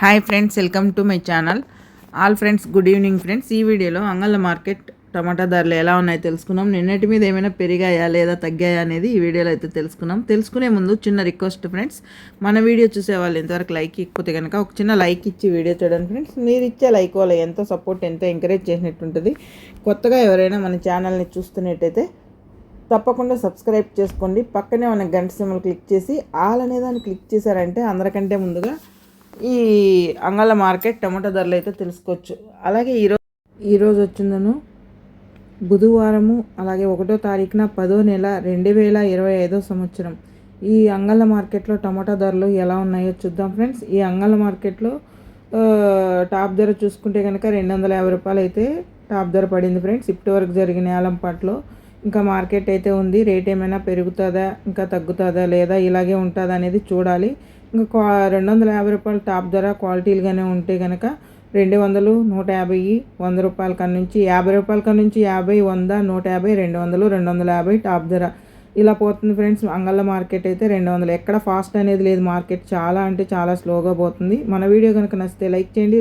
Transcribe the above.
Hi friends welcome to my channel all friends good evening friends ఈ వీడియోలో అంగళ్ళ market టమాటా ధరలు ఎలా ఉన్నాయో తెలుసుకున్నాం. నిన్నటి మీద ఏమైనా పెరిగాయా లేదా తగ్గాయా అనేది ఈ వీడియోలో అయితే తెలుసుకున్నాం. తెలుసుకునే ముందు చిన్న రిక్వెస్ట్ ఫ్రెండ్స్ మన వీడియో చూసే వాళ్ళు ఎంతవరకు లైక్ ఇకపోతే కనుక ఒక చిన్న లైక్ ఇచ్చి వీడియో చూడండి ఫ్రెండ్స్ మీరు ఇచ్చే లైక్ వల్ల ఎంతో సపోర్ట్ ఎంతో ఎంకరేజ్ చేసినట్టు ఉంటుంది. కొత్తగా ఎవరైనా మన ఛానల్ని చూస్తున్నట్టయితే తప్పకుండా సబ్స్క్రైబ్ చేసుకోండి. పక్కనే మన గంట సింబల్ క్లిక్ చేసి ఆల్ అనే దాన్ని క్లిక్ చేశారంటే అందరికంటే ముందుగా ఈ అంగళ మార్కెట్ టమాటా ధరలు అయితే తెలుసుకోవచ్చు. అలాగే ఈరోజు ఈరోజు వచ్చిందను. బుధవారము అలాగే ఒకటో తారీఖున పదో నెల రెండు వేల ఇరవై ఐదో సంవత్సరం. ఈ అంగళ మార్కెట్లో టమాటా ధరలు ఎలా ఉన్నాయో చూద్దాం ఫ్రెండ్స్. ఈ అంగళ మార్కెట్లో టాప్ ధర చూసుకుంటే కనుక రెండు వందల యాభై రూపాయలు అయితే టాప్ ధర పడింది ఫ్రెండ్స్. ఇప్పటి వరకు జరిగిన ఏలంపాట్లో ఇంకా మార్కెట్ అయితే ఉంది. రేట్ ఏమైనా పెరుగుతుందా ఇంకా తగ్గుతుందా లేదా ఇలాగే ఉంటుందా అనేది చూడాలి. ఇంకా రెండు వందల యాభై రూపాయలు టాప్ ధర క్వాలిటీలుగానే ఉంటే కనుక రెండు వందలు నూట యాభై వంద రూపాయల కాడ నుంచి యాభై రూపాయల కాడ నుంచి యాభై వంద నూట యాభై రెండు వందలు రెండు వందల యాభై టాప్ ధర. ఇలా పోతుంది ఫ్రెండ్స్ అంగళ్ళ మార్కెట్ అయితే రెండు వందలు ఎక్కడ ఫాస్ట్ అనేది లేదు మార్కెట్. చాలా అంటే చాలా స్లోగా పోతుంది. మన వీడియో కనుక నచ్చితే లైక్ చేయండి.